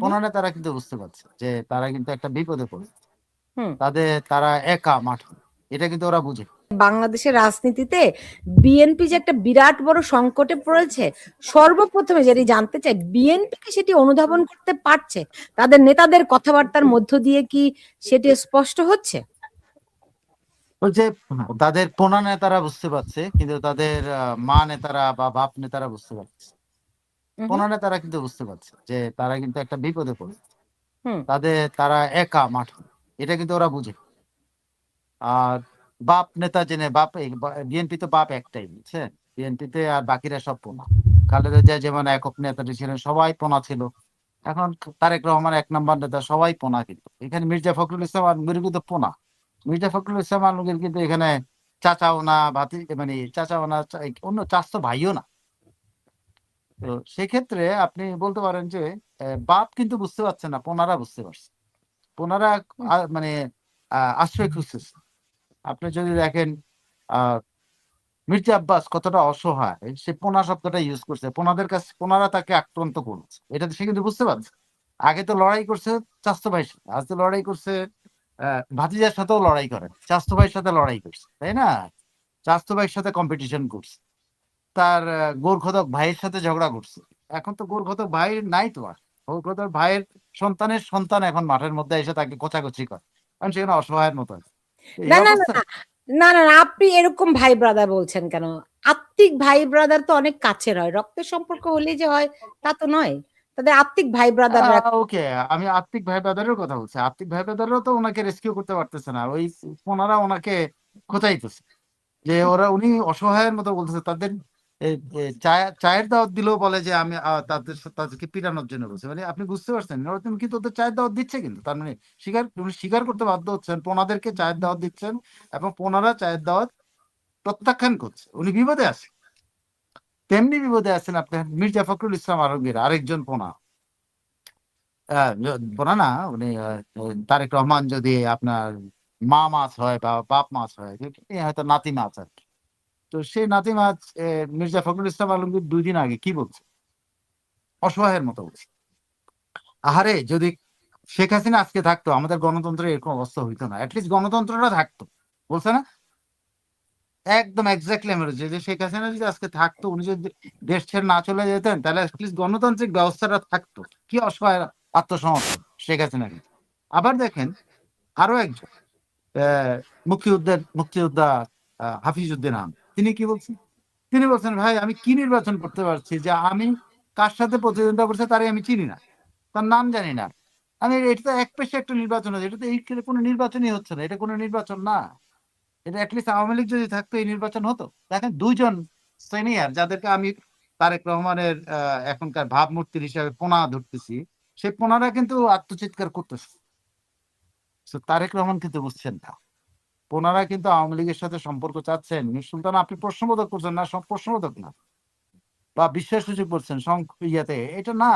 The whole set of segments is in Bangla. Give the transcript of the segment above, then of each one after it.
কোন নেতারা কিন্তু বুঝতে পারছে যে তারা কিন্তু একটা বিপদে পড়েছে হুম। তাদের তারা একা মাঠ এটা কিন্তু ওরা বুঝে। বাংলাদেশের রাজনীতিতে বিএনপি যে একটা বিরাট বড় সংকটে পড়েছে সর্বপ্রথমে যেটি জানতে চাই বিএনপি কি সেটি অনুধাবন করতে পারছে? তাদের নেতাদের কথাবার্তার মধ্য দিয়ে কি সেটি স্পষ্ট হচ্ছে? ওই যে তাদের পোনা নেতারা বুঝতে পারছে কিন্তু তাদের মা নেতারা বা বাপ নেতারা বুঝতে পারছে পোনা নেতারা কিন্তু বুঝতে পারছে যে তারা কিন্তু একটা বিপদে পড়েছে হুম। তাদের তারা একা মাঠ এটা কিন্তু ওরা বুঝে। আর বাপ নেতা জেনে বাপ বিএনপি তো বাপ একটাই বুঝছে? বিএনপিতে আর বাকিরা সব পোনা। খালেদা জিয়া যেমন একক নেতাটি ছিলেন সবাই পোনা ছিল। এখন তারেক রহমান এক নম্বর নেতা সবাই পোনা কিন্তু। এখানে মির্জা ফখরুল ইসলাম আলমগীর কিন্তু পোনা। মির্জা ফখরুল ইসলাম আলমগীর কিন্তু এখানে চাচাও না ভাতি মানে চাচাও না অন্য চাচ ভাইও না। তো সেক্ষেত্রে আপনি বলতে পারেন যে বাপ কিন্তু বুঝতে পারছে না, পোনারা বুঝতে পারছে। পোনারা মানে আশ্রয় খুঁজতেছে। আপনি যদি দেখেন মির্জা আব্বাস কতটা অসহায়, সে পোনা শব্দটা ইউজ করছে। পোনাদের কাছে, পোনারা তাকে আক্রান্ত করছে। এটা সে কিন্তু বুঝতে পারছে। আগে তো লড়াই করছে চাস্তো ভাইয়ের সাথে, আজ তো লড়াই করছে ভাতিজার সাথেও লড়াই করে। চাস্তো ভাইয়ের সাথে লড়াই করছে, তাই না? চাস্তো ভাইয়ের সাথে কম্পিটিশন করছে। তার গোরখদক ভাইয়ের সাথে ঝগড়া করছে। এখন তো গোরখদক ভাই নাই তো আর। গোরখদক ভাইয়ের সন্তানের সন্তান এখন মাঠের মধ্যে এসে তাকে কোচাকুচি করে। কারণ সেখানে অসহায়ের মতো আছে। না না না না আপনি এরকম ভাই ব্রাদার বলছেন কেন? আত্মিক ভাই ব্রাদার তো অনেক কাছের হয়। রক্তের সম্পর্ক হলেই যে হয় তা তো নয়। তাদের আত্মিক ভাই ব্রাদার ওকে আমি আত্মিক ভাই ব্রাদারের কথা বলছি। আত্মিক ভাই ব্রাদারও তো ওনাকে রেস্কিউ করতে পারতেছে না। ওই ওনারা ওনাকে খোঁচাইতেছে। যে ওরা উনি অসহায়ের মতো বলতেছে। তাদের চায়ের দাওয়াত দিলেও বলে যে আমি তাদের তাদেরকে পিটানোর জন্য বলছে। মানে আপনি বুঝতে পারছেন? তুমি কিন্তু ওদের চায়ের দাওয়াত দিচ্ছে কিন্তু। তার মানে স্বীকার, উনি স্বীকার করতে বাধ্য হচ্ছেন। পোনাদেরকে চায়ের দাওয়াত দিচ্ছেন এবং পোনারা চায়ের দাওয়াত প্রত্যাখ্যান করছে। উনি বিপদে আছে। তেমনি বিপদে আছেন আপনার মির্জা ফখরুল ইসলাম আলমগীর, আরেকজন পোনা। পোনা না, উনি তারেক রহমান যদি আপনার মা মাছ হয় বা বাপ মাছ হয় হয়তো নাতি মাছ আর তো সেই নাতি মাছ মির্জা ফখরুল ইসলাম আলমগীর দুই দিন আগে কি বলছে? অসহায়ের মতো বলছে। আহারে যদি শেখ হাসিনা আজকে থাকতো আমাদের গণতন্ত্রের এরকম অবস্থা হইতো না। অ্যাটলিস্ট গণতন্ত্রটা থাকতো। বলছে না? একদম এক্স্যাক্টলি আমি যে শেখ হাসিনা যদি আজকে থাকতো উনি যদি দেশ ছেড়ে না চলে যেতেন তাহলে অ্যাটলিস্ট গণতান্ত্রিক ব্যবস্থাটা থাকতো। কি অসহায় আত্মসমর্পণ শেখ হাসিনাকে? আবার দেখেন আরও একজন আহ, মুক্তিযোদ্ধা আহ, হাফিজউদ্দিন আহমেদ। তিনি কি বলছেন? তিনি বলছেন, ভাই, আমি কি নির্বাচন করতে পারছি যে আমি কার সাথে প্রতিদ্বন্দ্বিতা করছে তারে আমি চিনি না, তার নাম জানি না। আমি এটা তো এক পেশে একটা নির্বাচন হচ্ছে এটা তো এই কোনো নির্বাচনই হচ্ছে না, এটা কোনো নির্বাচন না। এটা অ্যাটলিস্ট আওয়ামী লীগ যদি থাকতো, এই নির্বাচন হতো। দেখেন, দুইজন সিনিয়র যাদেরকে আমি তারেক রহমানের এখনকার ভাবমূর্তির হিসাবে পোনা ধরতেছি, সেই পোনারা কিন্তু আত্মচিৎকার করতেছে। তারেক রহমান কিন্তু বুঝছেন না। পোনারা কিন্তু আওয়ামী লীগের সাথে সম্পর্ক চাচ্ছেন। সুলতান, আপনি প্রশ্নবোধক করছেন না প্রশ্নবোধক না। বা বিশ্বাস সুযোগ করছেন ইয়াতে। এটা না।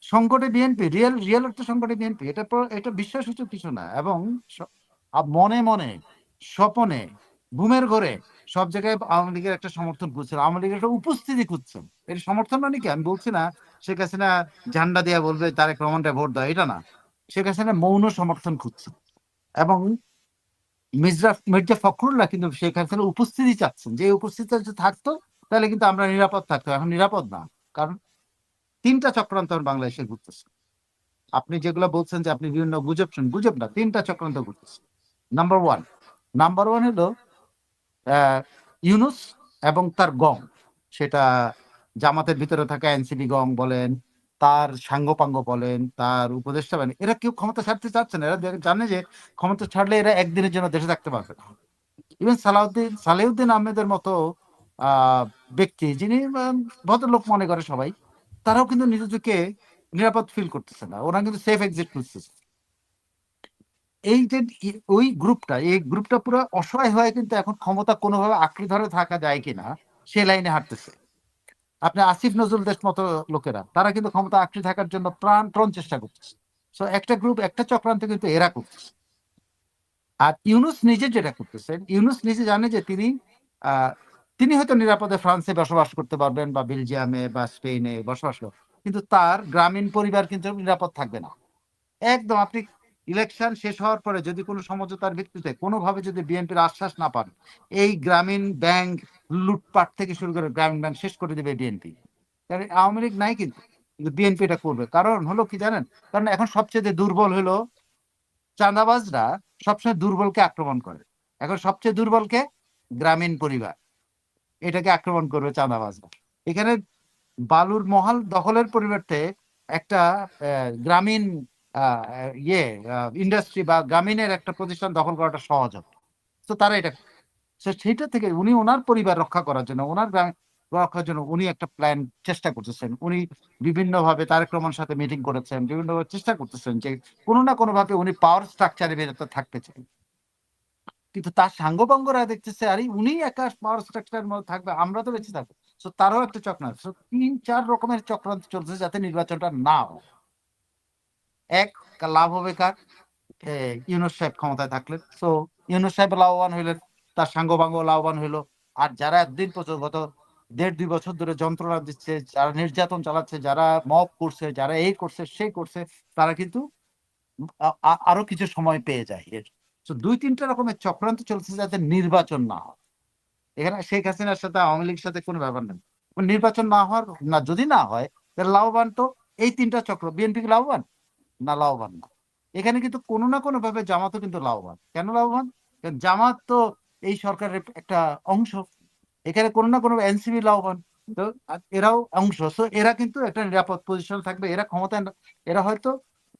সংকটে বিএনপি, রিয়েল রিয়েল একটা সংকটে বিএনপি। এটা এটা বিশ্বাস সূচক কিছু না। এবং মনে মনে, স্বপনে, ঘুমের ঘরে সব জায়গায় আওয়ামী লীগের একটা সমর্থন খুঁজছেন। আওয়ামী লীগের একটা উপস্থিতি খুঁজছেন। এটা সমর্থন মানে কি? আমি বলছি না, শেখ হাসিনা ঝান্ডা দিয়ে বলবে, তারেক রহমানটা ভোট দেয়। এটা না। শেখ হাসিনা মৌন সমর্থন খুঁজছেন। এবং মির্জা মির্জা ফখরুল্লাহ কিন্তু শেখ হাসিনার উপস্থিতি চাচ্ছেন। যে উপস্থিতি যদি থাকতো, তাহলে কিন্তু আমরা নিরাপদ থাকতো এখন নিরাপদ না। কারণ তিনটা চক্রান্ত বাংলাদেশে ঘুরতেছে আপনি যেগুলো বলছেন যে আপনি বিভিন্ন গুজব শুন গুজব না, তিনটা চক্রান্ত ঘুরতেছে নাম্বার ওয়ান নাম্বার ওয়ান হলো ইউনুস এবং তার গং সেটা জামাতের ভিতরে থাকা এনসিপি গং বলেন তার সাঙ্গপাঙ্গ বলেন, তার উপদেষ্টা বলেন, এরা কেউ ক্ষমতা ছাড়তে চাচ্ছে না। এরা জানে যে ক্ষমতা ছাড়লে এরা একদিনের জন্য দেশে থাকতে পারবে না। ইভেন সালাউদ্দিন সালেউদ্দিন আহমেদের মতো ব্যক্তি যিনি ভদ্রলোক মনে করে সবাই, তারাও কিন্তু নিজেদেরকে নিরাপদ ফিল করতেছে না। ওরা কিন্তু সেফ এক্সিট খুঁজতেছে। এই যে ওই গ্রুপটা এই গ্রুপটা পুরো অসহায় হয়ে কিন্তু এখন ক্ষমতা কোনোভাবে আঁকড়ে ধরে থাকা যায় কিনা, সে লাইনে হাঁটতেছে। আপনি আসিফ নজরুল দেশ মতো লোকেরা, তারা কিন্তু ক্ষমতা আঁকড়ে থাকার জন্য প্রাণপণ চেষ্টা করতেছে। তো একটা গ্রুপ একটা চক্রান্ত কিন্তু এরা করতেছে। আর ইউনুস নিজে যেটা করতেছেন, ইউনুস নিজে জানে যে তিনি তিনি হয়তো নিরাপদে ফ্রান্সে বসবাস করতে পারবেন বা বেলজিয়ামে বা স্পেনে বসবাস কিন্তু তার গ্রামীণ পরিবার কিন্তু নিরাপদ থাকবে না। একদম আপনি ইলেকশন শেষ হওয়ার পরে যদি কোনো সমঝোতার ভিত্তিতে কোনোভাবে যদি বিএনপির আশ্বাস না পান, এই গ্রামীণ ব্যাংক লুটপাট থেকে শুরু করে গ্রামীণ ব্যাংক শেষ করে দেবে বিএনপি। কারণ আওয়ামী লীগ নাই কিন্তু বিএনপি এটা করবে। কারণ হলো কি জানেন? কারণ এখন সবচেয়ে দুর্বল হলো চাঁদাবাজরা সবসময় দুর্বলকে আক্রমণ করে। এখন সবচেয়ে দুর্বলকে গ্রামীণ পরিবার। এটাকে আক্রমণ করবে চাঁদাবাজরা। এখানে বালুর মহল দখলের পরিবর্তে একটা গ্রামীণ ইয়ে ইন্ডাস্ট্রি বা গ্রামীণের একটা প্রতিষ্ঠান দখল করাটা সহজ হবে। তো তারা এটা সেইটা থেকে উনি ওনার পরিবার রক্ষা করার জন্য ওনার গ্রাম রক্ষার জন্য উনি একটা প্ল্যান চেষ্টা করতেছেন। উনি বিভিন্ন ভাবে তারেক রহমানের সাথে মিটিং করেছেন বিভিন্ন চেষ্টা করতেছেন যে কোনো না কোনো ভাবে উনি পাওয়ার স্ট্রাকচারে বেরোতে থাকতে চান কিন্তু তার সাঙ্গপাঙ্গরা দেখতেছে আরে উনি একা পাওয়ার স্ট্রাকচারের মধ্যে থাকবে আমরা তো বেঁচে থাকব। তো তারও একটা So, তিন চার রকমের চক্রান্ত চলছে যাতে নির্বাচনটা না হয়। এক লাভ হবে কার? ইউনুস সাহেব ক্ষমতায় থাকলেন তো ইউনুস সাহেব লাভবান হইলেন, তার সাঙ্গপাঙ্গ লাভবান হইল। আর যারা একদিন পর্যন্ত, গত দেড়, দুই বছর ধরে যন্ত্রণা দিচ্ছে, যারা নির্যাতন চালাচ্ছে, যারা মব করছে, যারা এই করছে, সেই করছে, তারা কিন্তু আরও কিছু সময় পেয়ে যায় এর। তো দুই, তিনটা রকমের চক্রান্ত চলছে যাতে নির্বাচন না হয়। এখানে শেখ হাসিনার সাথে, আওয়ামী লীগের সাথে কোনো ব্যাপার নেই। নির্বাচন না হওয়ার, না যদি না হয়, তাহলে লাভবান তো এই তিনটা চক্র। বিএনপি লাভবান? না লাভবান না। এখানে কিন্তু কোনো না কোনো ভাবে জামাতও কিন্তু লাভবান। কেন লাভবান? কারণ জামাত তো এই সরকারের একটা অংশ। এখানে কোনো না কোনো এনসিবি লাভবান। তো এরাও অংশ। তো এরা কিন্তু একটা নিরাপদ পজিশন থাকবে। এরা ক্ষমতায় এরা হয়তো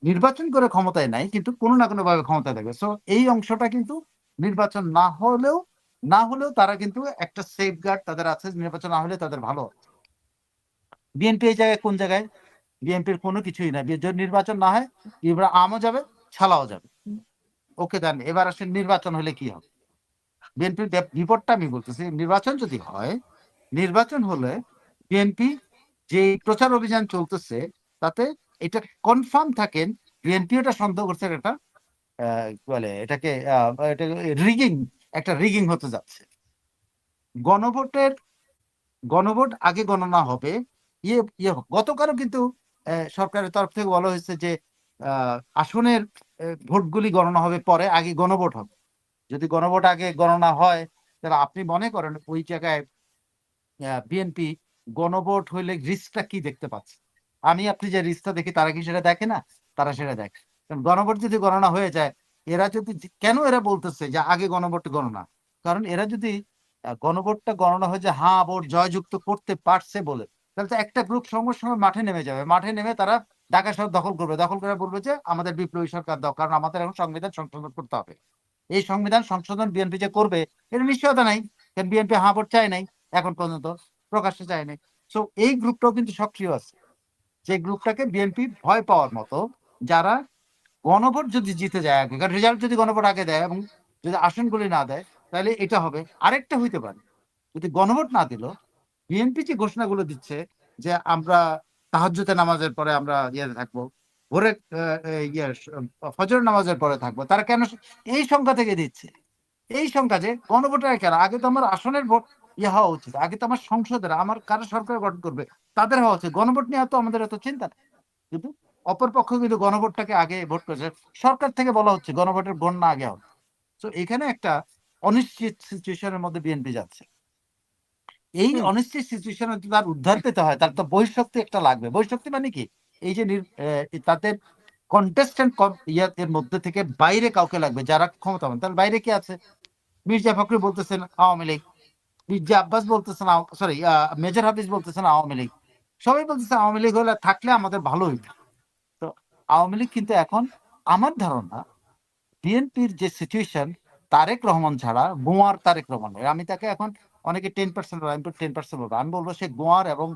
নির্বাচন করে ক্ষমতায় নাই, কিন্তু কোনো না কোনো ভাবে ক্ষমতায় থাকবে। সো এই অংশটা কিন্তু নির্বাচন না হলেও না হলেও তারা কিন্তু একটা সেফ গার্ড তাদের আছে। নির্বাচন না হলে তাদের ভালো বিএনপি এই জায়গায় কোন জায়গায়? বিএনপির কোনো কিছুই না। যদি নির্বাচন না হয় এবার আমও যাবে, ছালাও যাবে। ওকে, দেন এবার আসলে নির্বাচন হলে কি হবে? বিএনপির বিপদটা আমি বলতেছি, নির্বাচন যদি হয়, নির্বাচন হলে বিএনপি যে প্রচার অভিযান চলতেছে, তাতে এটা কনফার্ম থাকেন বিএনপি এটা সন্দেহ করছে এটা বলে, এটাকে রিগিং একটা রিগিং হতে যাচ্ছে। গণভোটের, গণভোট আগে গণনা হবে। ইয়ে ইয়ে গতকালও কিন্তু সরকারের তরফ থেকে বলা হয়েছে যে আসনের ভোটগুলি গণনা হবে পরে, আগে গণভোট হবে। যদি গণভোট আগে গণনা হয়, তাহলে আপনি মনে করেন ওই জায়গায় বিএনপি গণভোট হইলে রিস্কটা কি দেখতে পাচ্ছে? আমি, আপনি যে রিস্কটা দেখি, তারা কি সেটা দেখে না? তারা সেটা দেখে। কারণ গণভোট যদি গণনা হয়ে যায়, এরা যদি, কেন এরা বলতেছে যে আগে গণভোট গণনা? কারণ এরা যদি গণভোটটা গণনা হয়ে যে হ্যাঁ ভোট জয়যুক্ত করতে পারছে বলে তাহলে তো একটা গ্রুপ সঙ্গে সঙ্গে মাঠে নেমে যাবে। মাঠে নেমে তারা ঢাকা শহর দখল করবে। দখল করে বলবে যে, আমাদের বিপ্লবী সরকার দাও, কারণ আমাদের এখন সংবিধান সংশোধন করতে হবে। এই সংবিধান সংশোধন বিএনপি যে করবে এটা নিশ্চয়তা নাই। কারণ বিএনপি হ্যাঁ ভোট চায় নাই, এখন পর্যন্ত প্রকাশ্যে চায় নাই। সো এই গ্রুপটাও কিন্তু সক্রিয় আছে। যে গ্রুপটাকে বিএনপি ভয় পাওয়ার মতো, যারা গণভোট যদি জিতে যায় আগে, কারণ রেজাল্ট যদি গণভোট আগে দেয় এবং যদি আসনগুলি না দেয়, তাহলে এটা হবে। আরেকটা হইতে পারে। যদি গণভোট না দিল বিএনপি যে ঘোষণাগুলো দিচ্ছে যে আমরা তাহাজ্জুতে নামাজের পরে আমরা ইয়ে থাকব ভোরে ফজর নামাজের পরে থাকব, তারা কেন এই সংখ্যা থেকে দিচ্ছে? এই সংখ্যা যে গণভোটার কেন? আগে তো আমার আসনের ভোট ইয়ে হওয়া উচিত, আগে তো আমার সংসদের, আমার কারা সরকার গঠন করবে, তাদের হওয়া উচিত। গণভোট নিয়ে তো আমাদের এত চিন্তা কিন্তু অপরপক্ষ কিন্তু গণভোটটাকে আগে ভোট করেছে। সরকার থেকে বলা হচ্ছে গণভোটের গণনা আগে হবে। তো এখানে একটা অনিশ্চিত সিচুয়েশনের মধ্যে বিএনপি যাচ্ছে। এই অনিশ্চিত সিচুয়েশনে যদি তার উদ্ধার পেতে হয় তার তো বহিঃশক্তি একটা লাগবে। বহিঃশক্তি মানে কি? এই যে তাদের কন্টেস্টেন্ট ইয়ার মধ্যে থেকে বাইরে কাউকে লাগবে যারা ক্ষমতাবান। তার বাইরে কি আছে? মির্জা ফখরুল বলতেছেন আওয়ামী লীগ। মির্জা আব্বাস বলতেছেন সরি মেজর হাফিজ বলতেছেন আওয়ামী লীগ। সবাই বলতেছে আওয়ামী লীগ হলে থাকলে আমাদের ভালো হইতো তো আওয়ামী লীগ কিন্তু এখন আমার ধারণা বিএনপির যে সিচুয়েশন তারেক রহমান ছাড়া গোয়ার তারেক রহমান। আমি তাকে এখন অনেকে টেন পার্সেন্ট আমি টেন পার্সেন্ট বলব। আমি বলব সে গোয়ার এবং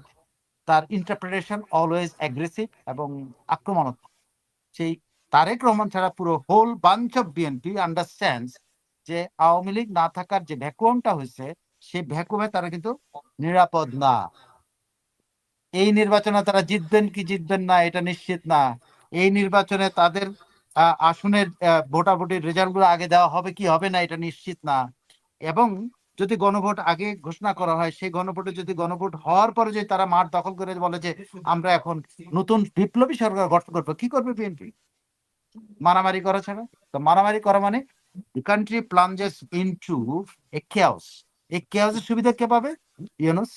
তার ইন্টারপ্রিটেশন অলওয়েজ অ্যাগ্রেসিভ এবং আক্রমণাত্মক। সেই তারেক রহমান ছাড়া পুরো whole bunch of BNP understand যে আওয়ামী লীগ না থাকার যে ভ্যাকুয়ামটা হয়েছে, সেই ভ্যাকুয়ামে তারা কিন্তু নিরাপদ না। এই নির্বাচনে তারা জিতবেন কি জিতবেন না, এটা নিশ্চিত না। এই নির্বাচনে তাদের আসনের ভোটাভুটির রেজাল্টগুলো আগে দেওয়া হবে কি হবে না, এটা নিশ্চিত না। এবং যদি গণভোট আগে ঘোষণা করা হয়, সেই গণভোটে যদি গণভোট হওয়ার পরে যদি তারা মাঠ দখল করে বলে যে আমরা এখন নতুন বিপ্লবী সরকার গঠন করব, কি করবে বিএনপি মারামারি করা ছাড়া? তো মারামারি করা মানে plunges into a chaos. এই chaos-এর সুবিধা কে পাবে? ইউনুস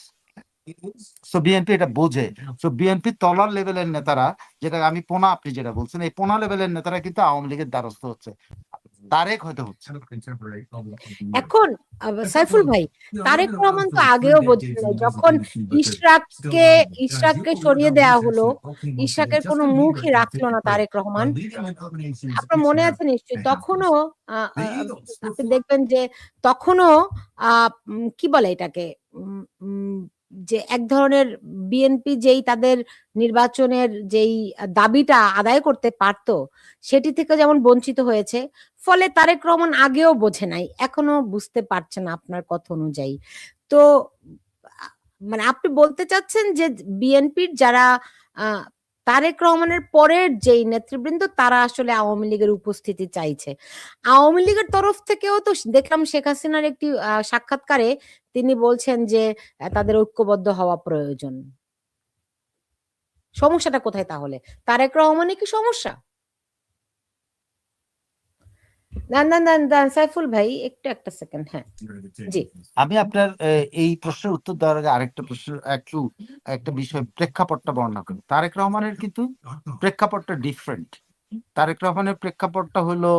বিএনপি এটা বোঝে। সো বিএনপি তলার লেভেলের নেতারা, যেটা আমি পোনা আপনি যেটা বলছেন, এই পোনা লেভেলের নেতারা কিন্তু আওয়ামী লীগের দ্বারস্থ হচ্ছে। তারেক হয়তো হচ্ছে এখন সাইফুল ভাই, তারেক রহমান তো আগেও বোঝেন যখন ইশরাককে ইশরাককে সরিয়ে দেওয়া হলো, ইশরাকের কোনো মুখই রাখল না তারেক রহমান। আপনার মনে আছে নিশ্চয়ই, তখনও দেখবেন যে তখনও কি বলে এটাকে? যে এক ধরনের বিএনপি যেই তাদের নির্বাচনের যেই দাবিটা আদায় করতে পারত, সেটি থেকে যেমন বঞ্চিত হয়েছে, ফলে তারেক রহমান আগেও বোঝে নাই, এখনও বুঝতে পারছে না আপনার কথা অনুযায়ী। তো মানে আপনি বলতে চাচ্ছেন যে বিএনপির যারা তারেক রহমানের পরের যেই নেতৃবৃন্দ, তারা আসলে আওয়ামী লীগের উপস্থিতি চাইছে। আওয়ামী লীগের তরফ থেকেও তো দেখলাম শেখ হাসিনার একটি সাক্ষাৎকারে তিনি বলছেন যে তাদের ঐক্যবদ্ধ হওয়া প্রয়োজন। সমস্যাটা কোথায় তাহলে? তারেক রহমানের কি সমস্যা? না না না না সাইফুল ভাই একটু একটা সেকেন্ড হ্যাঁ। জি। আমি আপনার এই প্রশ্নের উত্তর দেওয়ার আগে আরেকটা প্রশ্ন একটু একটা বিষয় প্রেক্ষাপটটা বর্ণনা করি তারেক রহমানের কিন্তু প্রেক্ষাপটটা ডিফারেন্ট তারেক রহমানের প্রেক্ষাপটটা হলো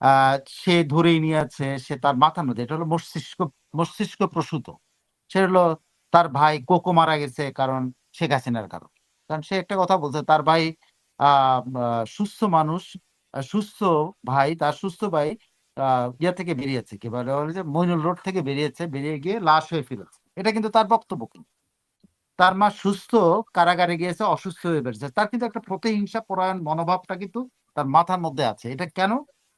আহ সে ধরেই নিয়ে আছে সে তার মাথার মধ্যে এটা হলো মস্তিষ্ক মস্তিষ্ক প্রসূত। সে হলো তার ভাই কোকো মারা গেছে কারণ শেখ হাসিনার কারণ। কারণ সে একটা কথা বলছে তার ভাই সুস্থ মানুষ সুস্থ ভাই, তার সুস্থ ভাই ইয়া থেকে বেরিয়েছে, কি বলে যে মইনুল রোড থেকে বেরিয়েছে, বেরিয়ে গিয়ে লাশ হয়ে ফিরেছে। এটা কিন্তু তার বক্তব্য কিন্তু। তার মা সুস্থ, কারাগারে গিয়েছে, অসুস্থ হয়ে বেড়েছে তার কিন্তু একটা প্রতিহিংসা, পরায়ণ মনোভাবটা কিন্তু তার মাথার মধ্যে আছে। এটা কেন?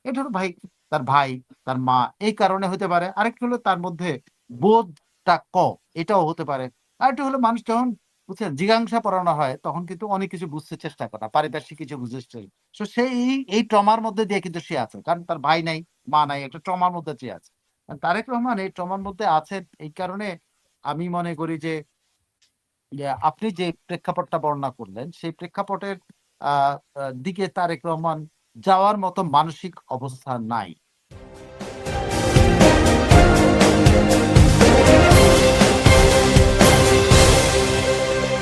এটা হলো ভাই, তার ভাই, তার মা, এই কারণে হতে পারে। আরেকটা হলো তার মধ্যে বোধটা ক এটাও হতে পারে। আরেকটা হলো মানুষ যখন বুঝছেন? জিজ্ঞাসা পড়ানো হয়, তখন কিন্তু অনেক কিছু বুঝতে চেষ্টা করে, পারিপার্শ্বিক কিছু বুঝতে। So, সেই, এই ট্রমার মধ্যে দিয়ে কিন্তু সে আছে, কারণ তার ভাই নাই, মা নাই, একটা ট্রমার মধ্যে সে আছে। তারেক রহমান এই ট্রমার মধ্যে আছে এই কারণে আমি মনে করি যে আপনি যে প্রেক্ষাপটটা বর্ণনা করলেন, সেই প্রেক্ষাপটের দিকে তারেক রহমান যাওয়ার মতো মানসিক অবস্থা নাই।